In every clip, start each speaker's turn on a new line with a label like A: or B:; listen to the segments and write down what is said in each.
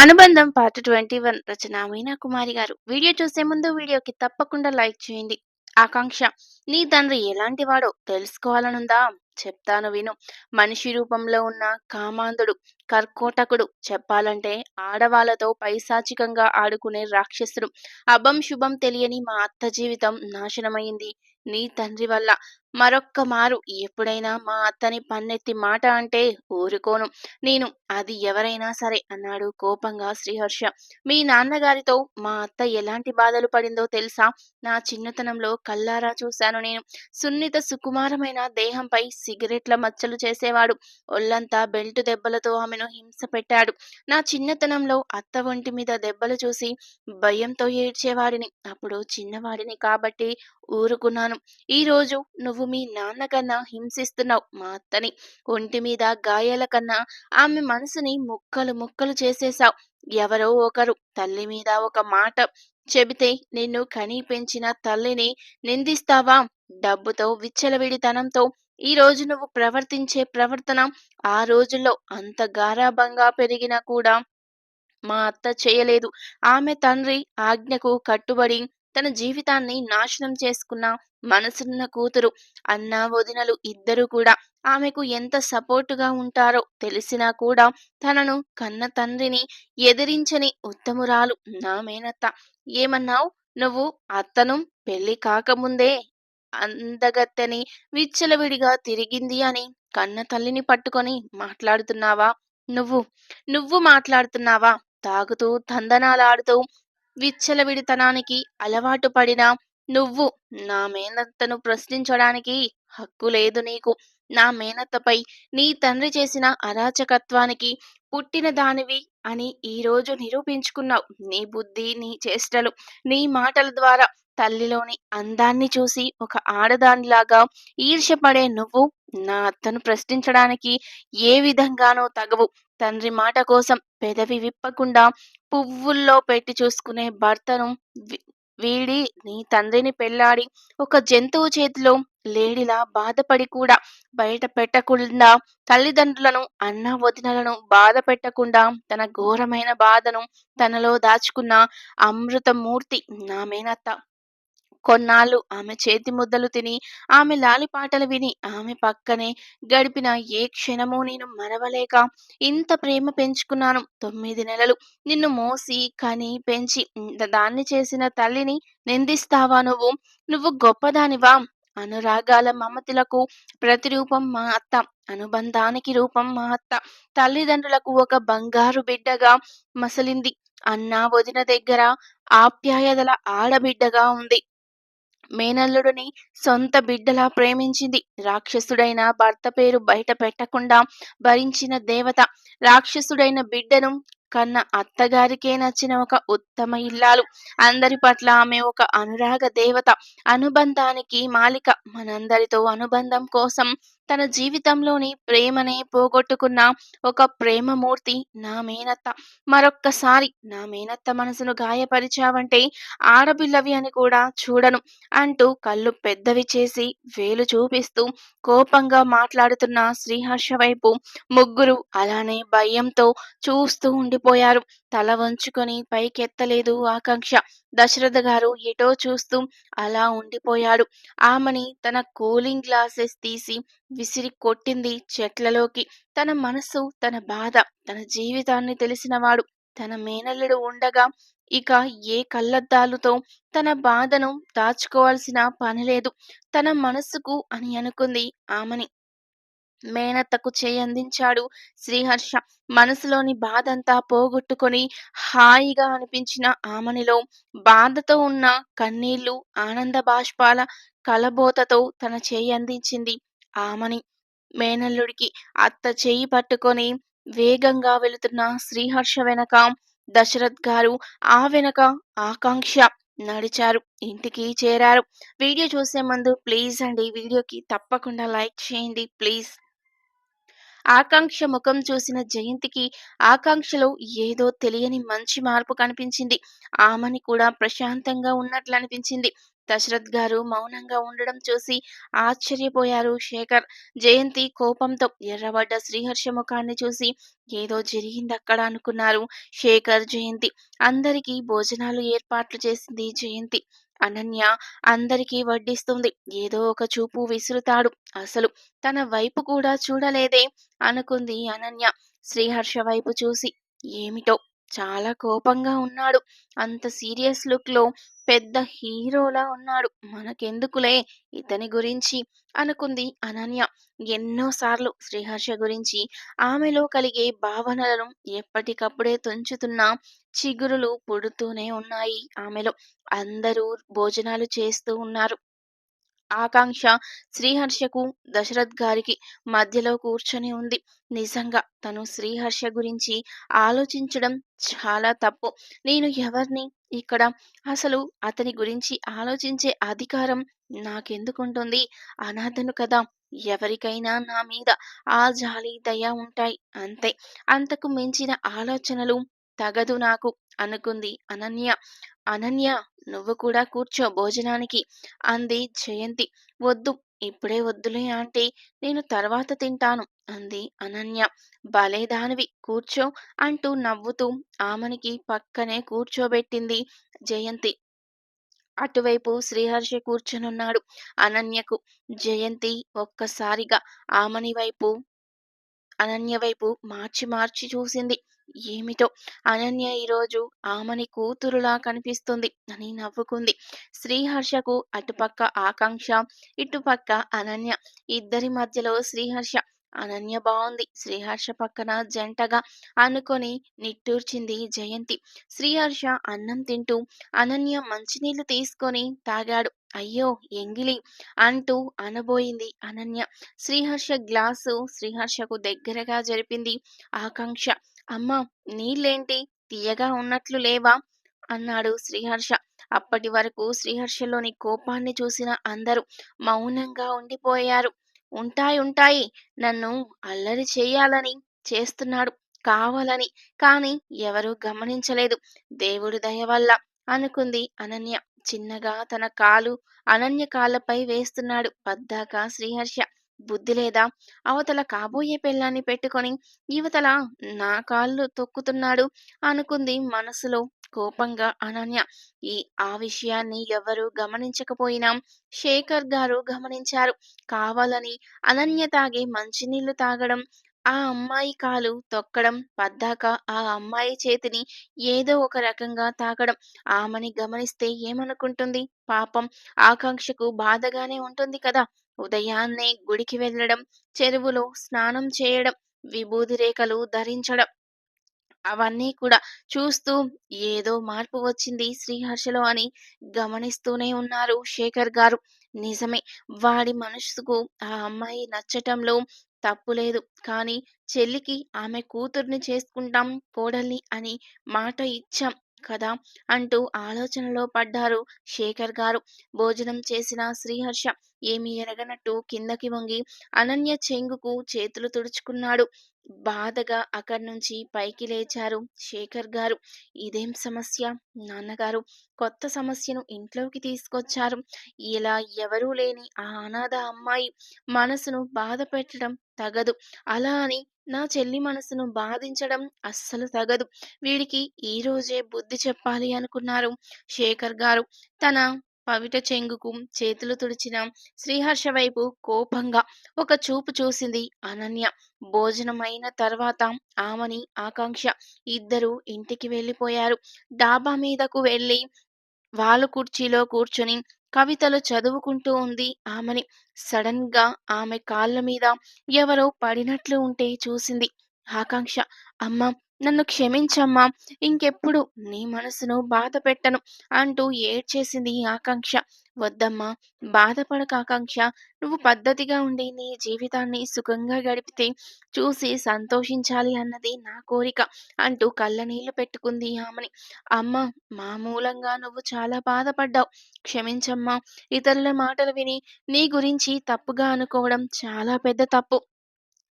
A: అనుబంధం part twenty one Rachana Meena Kumari garu. Video చూసే ముందు వీడియోకి తప్పకుండా లైక్ చేయండి. ఆకాంక్ష నీ తండ్రి ఎలాంటి వాడో తెలుసుకోవాలనుందా? చెప్తాను విను. మనిషి రూపంలో ఉన్న కామాంధుడు కర్కోటకుడు చెప్పాలంటే ఆడవాళ్ళతో పైశాచికంగా ఆడుకునే రాక్షసుడు. అభం శుభం తెలియని మా అత్త జీవితం నాశనమైంది. నీ తండ్రి వల్ల. మరొక్క మారు. ఎప్పుడైనా మా అత్తని పన్నెత్తి మాట అంటే ఊరుకోను. నేను అది ఎవరైనా సరే అన్నాడు కోపంగా శ్రీహర్ష. మీ నాన్నగారితో మా అత్త ఎలాంటి బాధలు పడిందో తెలుసా? నా చిన్నతనంలో కల్లారా చూశాను నేను. సున్నిత సుకుమారమైన దేహంపై సిగరెట్ల మచ్చలు చేసేవాడు. ఒళ్ళంతా బెల్టు దెబ్బలతో ఆమెను హింస పెట్టాడు. నా చిన్నతనంలో అత్త ఒంటి మీద దెబ్బలు చూసి భయంతో ఏడ్చేవాడిని. అప్పుడు చిన్నవాడిని కాబట్టి ఊరుకున్నాను. ఈ రోజు నువ్వు మీ నాన్నకన్నా హింసిస్తున్నావు. మా అత్తని ఒంటి మీద గాయాల కన్నా ఆమె మనసుని ముక్కలు ముక్కలు చేసేశావు. ఎవరో ఒకరు తల్లి మీద ఒక మాట చెబితే నిన్ను కని పెంచిన తల్లిని నిందిస్తావా? డబ్బుతో విచ్చలవిడితనంతో ఈ రోజు నువ్వు ప్రవర్తించే ప్రవర్తన ఆ రోజుల్లో అంత గారాభంగా పెరిగినా కూడా మా అత్త చేయలేదు. ఆమె తండ్రి ఆజ్ఞకు కట్టుబడి తన జీవితాన్ని నాశనం చేసుకున్న మనసున్న కూతురు అన్న వదినలు ఇద్దరు కూడా ఆమెకు ఎంత సపోర్టుగా ఉంటారో తెలిసినా కూడా తనను కన్న తండ్రిని ఎదిరించని ఉత్తమురాలు నా మేనత్త. ఏమన్నావు? నువ్వు అత్తను పెళ్ళి కాకముందే అందగత్తెని విచ్చలవిడిగా తిరిగింది అని కన్న తల్లిని పట్టుకొని మాట్లాడుతున్నావా? నువ్వు నువ్వు మాట్లాడుతున్నావా? తాగుతూ తందనాలాడుతూ విచ్చలవిడితనానికి అలవాటు పడిన నువ్వు నా మేనత్తను ప్రశ్నించడానికి హక్కు లేదు నీకు. నా మేనత్తపై నీ తండ్రి చేసిన అరాచకత్వానికి పుట్టిన దానివి అని ఈరోజు నిరూపించుకున్నావు. నీ బుద్ధి నీ చేష్టలు నీ మాటల ద్వారా తల్లిలోని అందాన్ని చూసి ఒక ఆడదానిలాగా ఈర్ష్యపడే నువ్వు నా అత్తను ప్రశ్నించడానికి ఏ విధంగానో తగవు. తండ్రి మాట కోసం పెదవి విప్పకుండా పువ్వుల్లో పెట్టి చూసుకునే భర్తను వీడి నీ తండ్రిని పెళ్ళాడి ఒక జంతువు చేతిలో లేడిలా బాధపడి కూడా బయట పెట్టకుండా తల్లిదండ్రులను అన్న వదినలను బాధ పెట్టకుండా తన ఘోరమైన బాధను తనలో దాచుకున్న అమృతమూర్తి నా మేనత్త కొన్నాళ్ళు ఆమె చేతి ముద్దలు తిని ఆమె లాలిపాటలు విని ఆమె పక్కనే గడిపిన ఏ క్షణమూ నేను మరవలేక ఇంత ప్రేమ పెంచుకున్నాను. తొమ్మిది నెలలు నిన్ను మోసి కని పెంచి దాన్ని చేసిన తల్లిని నిందిస్తావా నువ్వు? నువ్వు గొప్పదానివా? అనురాగాల మమతులకు ప్రతిరూపం మా అత్త అనుబంధానికి రూపం మా అత్త. తల్లిదండ్రులకు ఒక బంగారు బిడ్డగా మసలింది. అన్న వదిన దగ్గర ఆప్యాయతల ఆడబిడ్డగా ఉంది. మేనల్లుడిని సొంత బిడ్డలా ప్రేమించింది. రాక్షసుడైన భర్త పేరు బయట పెట్టకుండా భరించిన దేవత రాక్షసుడైన బిడ్డను కన్న అత్తగారికే నచ్చిన ఒక ఉత్తమ ఇల్లాలు. అందరి పట్ల ఆమె ఒక అనురాగ దేవత. అనుబంధానికి మాలిక మనందరితో అనుబంధం కోసం తన జీవితంలోని ప్రేమనే పోగొట్టుకున్న ఒక ప్రేమమూర్తి నా మేనత్త. మరొక్కసారి నా మేనత్త మనసును గాయపరిచావంటే ఆడపిల్లవి అని కూడా చూడను అంటూ కళ్ళు పెద్దవి చేసి వేలు చూపిస్తూ కోపంగా మాట్లాడుతున్న శ్రీహర్ష వైపు ముగ్గురు అలానే భయంతో చూస్తూ ఉండి ఉండిపోయారు తల వంచుకొని పైకెత్తలేదు ఆకాంక్ష. దశరథ గారు ఎటో చూస్తూ అలా ఉండిపోయాడు. ఆమెని తన కూలింగ్ గ్లాసెస్ తీసి విసిరి కొట్టింది చెట్లలోకి. తన మనసు తన బాధ తన జీవితాన్ని తెలిసినవాడు. తన మేనల్లుడు ఉండగా ఇక ఏ కళ్ళద్దాలుతో తన బాధను దాచుకోవాల్సిన పని లేదు. తన మనసుకు అని అనుకుంది ఆమెని. మేనత్తకు చేయందించాడు శ్రీహర్ష. మనసులోని బాధంతా పోగొట్టుకొని హాయిగా అనిపించిన ఆమెనిలో బాధతో ఉన్న కన్నీళ్ళు ఆనంద బాష్పాల కలబోతతో తన చేయి అందించింది ఆమని. మేనల్లుడికి అత్త చేయి పట్టుకొని వేగంగా వెళుతున్న శ్రీహర్ష వెనక దశరథ్ గారు ఆ వెనక ఆకాంక్ష నడిచారు ఇంటికి చేరారు. వీడియో చూసే ముందు ప్లీజ్ అండి వీడియోకి తప్పకుండా లైక్ చేయండి ప్లీజ్. ఆకాంక్ష ముఖం చూసిన జయంతికి ఆకాంక్షలో ఏదో తెలియని మంచి మార్పు కనిపించింది. ఆమెని కూడా ప్రశాంతంగా ఉన్నట్లు అనిపించింది. దశరథ్ గారు మౌనంగా ఉండడం చూసి ఆశ్చర్యపోయారు శేఖర్. జయంతి కోపంతో ఎర్రబడ్డ శ్రీహర్ష ముఖాన్ని చూసి ఏదో జరిగింది అక్కడ అనుకున్నారు శేఖర్ జయంతి. అందరికీ భోజనాలు ఏర్పాట్లు చేసింది జయంతి. అనన్య అందరికీ వడ్డిస్తుంది. ఏదో ఒక చూపు విసురుతాడు. అసలు తన వైపు కూడా చూడలేదే అనుకుంది అనన్య. శ్రీహర్ష వైపు చూసి ఏమిటో? చాలా కోపంగా ఉన్నాడు. అంత సీరియస్ లుక్లో పెద్ద హీరోలా ఉన్నాడు. మనకెందుకులే ఇతని గురించి? అనుకుంది అనన్య. ఎన్నోసార్లు శ్రీహర్ష గురించి ఆమెలో కలిగే భావనలను ఎప్పటికప్పుడే తుంచుతున్న చిగురులు పుడుతూనే ఉన్నాయి ఆమెలో. అందరూ భోజనాలు చేస్తూ ఉన్నారు. ఆకాంక్ష శ్రీహర్షకు దశరథ్ గారికి మధ్యలో కూర్చొని ఉంది. నిజంగా తను శ్రీహర్ష గురించి ఆలోచించడం చాలా తప్పు. నేను ఎవరిని ఇక్కడ అసలు అతని గురించి ఆలోచించే అధికారం నాకెందుకుంటుంది? అనాథను కదా ఎవరికైనా నా మీద ఆ జాలి దయ ఉంటాయి అంతే. అంతకు మించిన ఆలోచనలు తగదు నాకు. అనుకుంది. అనన్య అనన్య నువ్వు కూడా కూర్చో భోజనానికి అంది జయంతి. వద్దు ఇప్పుడే వద్దులే ఆంటీ నేను తర్వాత తింటాను అంది అనన్య. బలేదానివి కూర్చో అంటూ నవ్వుతూ ఆమెనికి పక్కనే కూర్చోబెట్టింది జయంతి. అటువైపు శ్రీహర్షి కూర్చునున్నాడు అనన్యకు. జయంతి ఒక్కసారిగా ఆమెని వైపు అనన్య వైపు మార్చి మార్చి చూసింది. ఏమిటో? అనన్య ఈరోజు ఆమెని కూతురులా కనిపిస్తుంది. అని నవ్వుకుంది. శ్రీహర్షకు అటుపక్క ఆకాంక్ష ఇటుపక్క అనన్య. ఇద్దరి మధ్యలో శ్రీహర్ష. అనన్య బాగుంది శ్రీహర్ష పక్కన జంటగా అనుకొని నిట్టూర్చింది జయంతి. శ్రీహర్ష అన్నం తింటూ అనన్య మంచినీళ్ళు తీసుకొని తాగాడు. అయ్యో ఎంగిలి! అంటూ అనబోయింది అనన్య. శ్రీహర్ష గ్లాసు శ్రీహర్షకు దగ్గరగా జరిపింది ఆకాంక్ష. అమ్మా నీళ్ళేంటి? తీయగా ఉన్నట్లు లేవా? అన్నాడు శ్రీహర్ష. అప్పటి వరకు శ్రీహర్షలోని కోపాన్ని చూసిన అందరూ మౌనంగా ఉండిపోయారు. ఉంటాయి ఉంటాయి. నన్ను అల్లరి చేయాలని చేస్తున్నాడు. కావాలని. కాని ఎవరూ గమనించలేదు. దేవుడి దయ వల్ల అనుకుంది అనన్య. చిన్నగా తన కాలు అనన్య కాళ్ళపై వేస్తున్నాడు. పద్దాక శ్రీహర్ష. బుద్ధి లేదా? అవతల కాబోయే పెళ్ళాన్ని పెట్టుకొని యువతల నా కాళ్ళు తొక్కుతున్నాడు అనుకుంది మనసులో కోపంగా అనన్య. ఈ ఆ విషయాన్ని ఎవరు గమనించకపోయినా శేఖర్ గారు గమనించారు. కావాలని అనన్య తాగే మంచినీళ్ళు తాగడం ఆ అమ్మాయి కాలు తొక్కడం పద్దాక ఆ అమ్మాయి చేతిని ఏదో ఒక రకంగా తాకడం ఆమెని గమనిస్తే ఏమనుకుంటుంది? పాపం ఆకాంక్షకు బాధగానే ఉంటుంది కదా? ఉదయాన్నే గుడికి వెళ్ళడం చెరువులో స్నానం చేయడం విభూది రేఖలు ధరించడం అవన్నీ కూడా చూస్తూ ఏదో మార్పు వచ్చింది శ్రీహర్షలో అని గమనిస్తూనే ఉన్నారు శేఖర్ గారు. నిజమే వాడి మనసుకు ఆ అమ్మాయి నచ్చటంలో తప్పు లేదు. కానీ చెల్లికి ఆమె కూతుర్ని చేసుకుంటాం కోడల్ని అని మాట ఇచ్చాం. కదా? అంటూ ఆలోచనలో పడ్డారు శేఖర్ గారు. భోజనం చేసిన శ్రీహర్ష ఏమీ ఎరగనట్టు కిందకి వంగి అనన్య చెంగుకు చేతులు తుడుచుకున్నాడు. బాధగా అక్కడి నుంచి పైకి లేచారు శేఖర్ గారు. ఇదేం సమస్య? నాన్నగారు కొత్త సమస్యను ఇంట్లోకి తీసుకొచ్చారు. ఇలా ఎవరూ లేని ఆ అనాథ అమ్మాయి మనసును బాధ పెట్టడం తగదు. అలా అని నా చెల్లి మనసును బాధించడం అస్సలు తగదు. వీడికి ఈ రోజే బుద్ధి చెప్పాలి అనుకున్నారు శేఖర్ గారు. తన పవిట చెంగుకు చేతులు తుడిచిన శ్రీహర్ష వైపు కోపంగా ఒక చూపు చూసింది అనన్య. భోజనం అయిన తర్వాత ఆమెని ఆకాంక్ష ఇద్దరు ఇంటికి వెళ్ళిపోయారు. డాబా మీదకు వెళ్ళి వాళ్ళు కుర్చీలో కూర్చుని కవితలు చదువుకుంటూ ఉంది. ఆమెని సడన్గా ఆమె కాళ్ళ మీద ఎవరో పడినట్లు ఉంటే చూసింది. ఆకాంక్ష అమ్మ నన్ను క్షమించమ్మా ఇంకెప్పుడు నీ మనసును బాధ పెట్టను అంటూ ఏడ్చేసింది ఆకాంక్ష. వద్దమ్మా బాధపడక ఆకాంక్ష నువ్వు పద్ధతిగా ఉండి నీ జీవితాన్ని సుఖంగా గడిపితే చూసి సంతోషించాలి అన్నది నా కోరిక అంటూ కళ్ళనీళ్ళు పెట్టుకుంది ఆమెని. అమ్మ మా మూలంగా నువ్వు చాలా బాధపడ్డావు. క్షమించమ్మా ఇతరుల మాటలు విని నీ గురించి తప్పుగా అనుకోవడం చాలా పెద్ద తప్పు.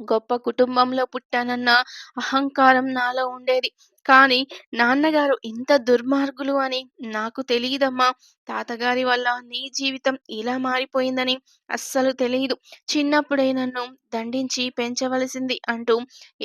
A: గొప్ప కుటుంబంలో పుట్టానన్న అహంకారం నాలో ఉండేది. కానీ నాన్నగారు ఇంత దుర్మార్గులు అని నాకు తెలియదమ్మా తాతగారి వల్ల నీ జీవితం ఇలా మారిపోయిందని అస్సలు తెలియదు చిన్నప్పుడే నన్ను దండించి పెంచవలసింది అంటూ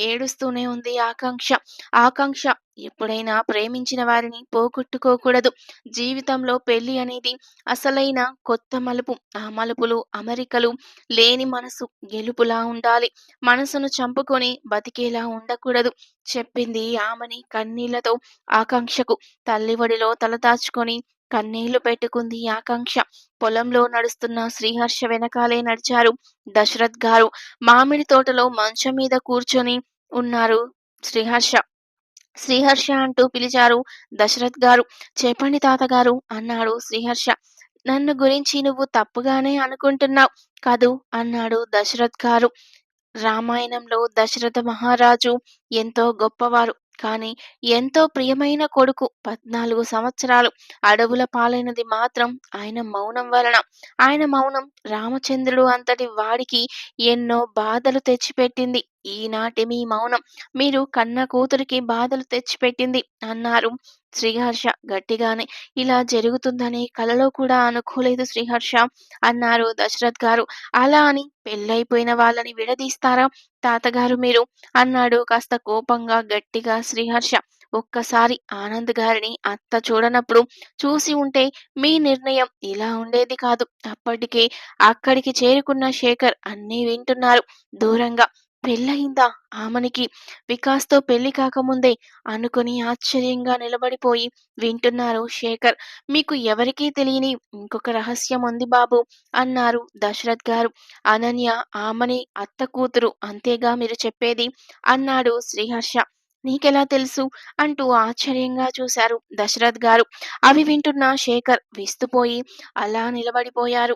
A: ఏడుస్తూనే ఉంది ఆకాంక్ష. ఆకాంక్ష ఎప్పుడైనా ప్రేమించిన వారిని పోగొట్టుకోకూడదు. జీవితంలో పెళ్ళి అనేది అసలైన కొత్త మలుపు. ఆ మలుపులు, అమరికలు లేని మనసు గెలుపులా ఉండాలి. మనసును చంపుకొని బతికేలా ఉండకూడదు చెప్పింది ఆమెని కన్నీళ్ళతో ఆకాంక్షకు. తల్లివడిలో తలదాచుకొని కన్నీళ్ళు పెట్టుకుంది ఆకాంక్ష. పొలంలో నడుస్తున్న శ్రీహర్ష వెనకాలే నడిచారు దశరథ్ గారు. మామిడి తోటలో మంచం మీద కూర్చొని ఉన్నారు శ్రీహర్ష. శ్రీహర్ష అంటూ పిలిచారు దశరథ్ గారు. చెప్పండి తాతగారు అన్నాడు శ్రీహర్ష. నన్ను గురించి నువ్వు తప్పుగానే అనుకుంటున్నావ్ కదూ అన్నాడు దశరథ్ గారు. రామాయణంలో దశరథ మహారాజు ఎంతో గొప్పవారు. కానీ ఎంతో ప్రియమైన కొడుకు పద్నాలుగు సంవత్సరాలు అడవుల పాలైనది మాత్రం ఆయన మౌనం వలన. ఆయన మౌనం రామచంద్రుడు అంతటి వాడికి ఎన్నో బాధలు తెచ్చిపెట్టింది. ఈనాటి మీ మౌనం మీరు కన్న కూతురికి బాధలు తెచ్చిపెట్టింది అన్నారు శ్రీహర్ష గట్టిగానే. ఇలా జరుగుతుందని కలలో కూడా అనుకోలేదు శ్రీహర్ష అన్నారు దశరథ్ గారు. అలా అని పెళ్ళైపోయిన వాళ్ళని విడదీస్తారా తాతగారు మీరు అన్నాడు కాస్త కోపంగా గట్టిగా శ్రీహర్ష. ఒక్కసారి ఆనంద్ గారిని అత్త చూడనప్పుడు చూసి ఉంటే మీ నిర్ణయం ఇలా ఉండేది కాదు. అప్పటికే అక్కడికి చేరుకున్న శేఖర్ అన్నీ వింటున్నారు దూరంగా. పెళ్ళయిందా ఆమనికి? వికాస్తో పెళ్ళి కాకముందే అనుకుని ఆశ్చర్యంగా నిలబడిపోయి వింటున్నారు శేఖర్. మీకు ఎవరికీ తెలియని ఇంకొక రహస్యం ఉంది బాబూ అన్నారు దశరథ్ గారు. అనన్య ఆమని అత్త కూతురు అంతేగా మీరు చెప్పేది అన్నాడు శ్రీహర్ష. నీకెలా తెలుసు అంటూ ఆశ్చర్యంగా చూశారు దశరథ్ గారు. అవి వింటున్న శేఖర్ విస్తుపోయి అలా నిలబడిపోయారు.